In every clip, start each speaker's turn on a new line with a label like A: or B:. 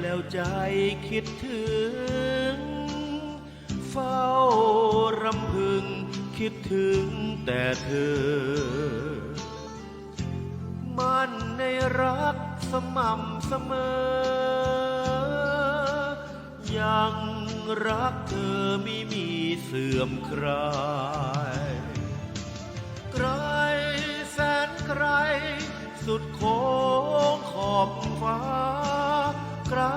A: แล้วใจคิดถึง เฝ้ารำพึงคิดถึงแต่เธอ มันในรักสม่ำเสมอ ยังรักเธอไม่มีเสื่อมคลายไกลแสนไกลสุดโค้งขอบฟ้า ไกล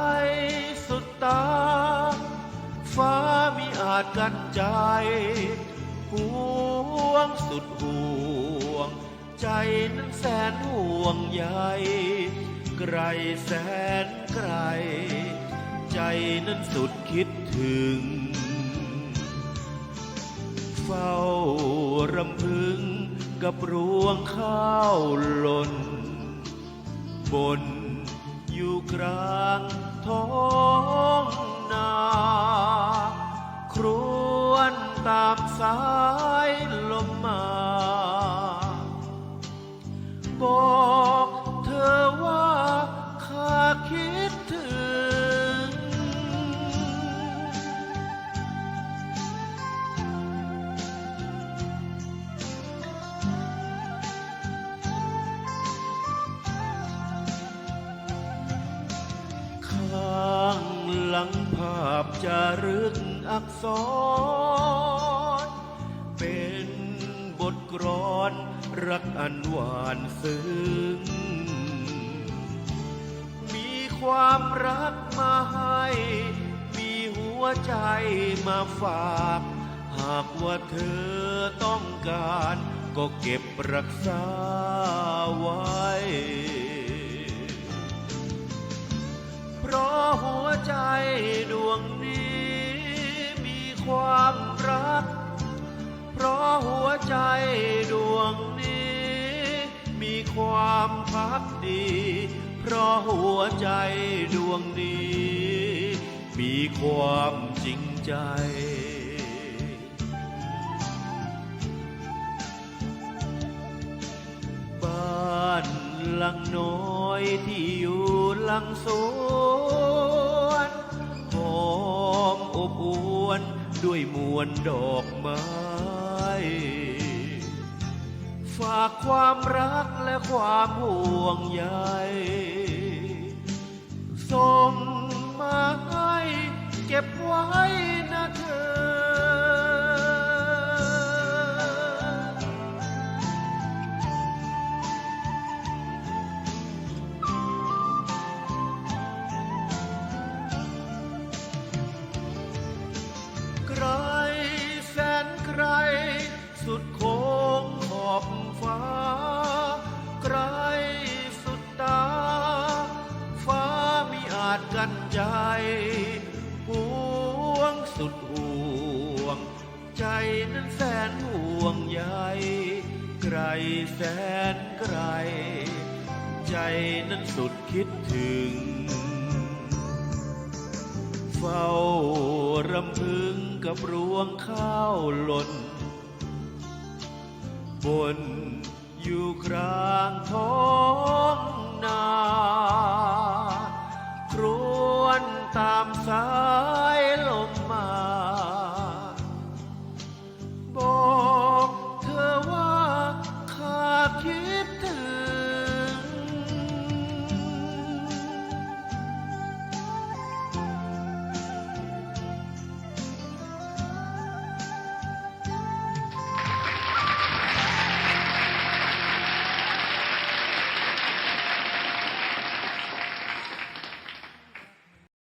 A: สุดตา ฟ้ามิอาจกันใจห่วงสุดห่วง ใจนั้นแสนห่วงใยไกลแสนไกล ใจนั้นสุดคิดถึง เฝ้ารำพึงกับรวงข้าวหล่นบน กลางท้อง จารึกอักษร เป็นบทกรอนรักอันหวานซึ้ง มีความรักมาให้ มีหัวใจมาฝาก หากว่าเธอต้องการ ก็เก็บรักษาไว้ ใจดวงนี้มีความรัก เพราะหัวใจดวงนี้ มีความพักดี เพราะหัวใจดวงนี้ มีความจริงใจบ้านหลังน้อยที่อยู่หลังสว ด้วยมวลดอกไม้ ฝากความรักและความห่วงใยส่งมาให้ ใจห่วงสุดห่วง ใจนั้นแสนห่วงใยไกลแสนไกล ใจนั้นสุดคิดถึง เฝ้ารำพึงกับรวงข้าวหล่น บนอยู่กลางท้อง ตามสา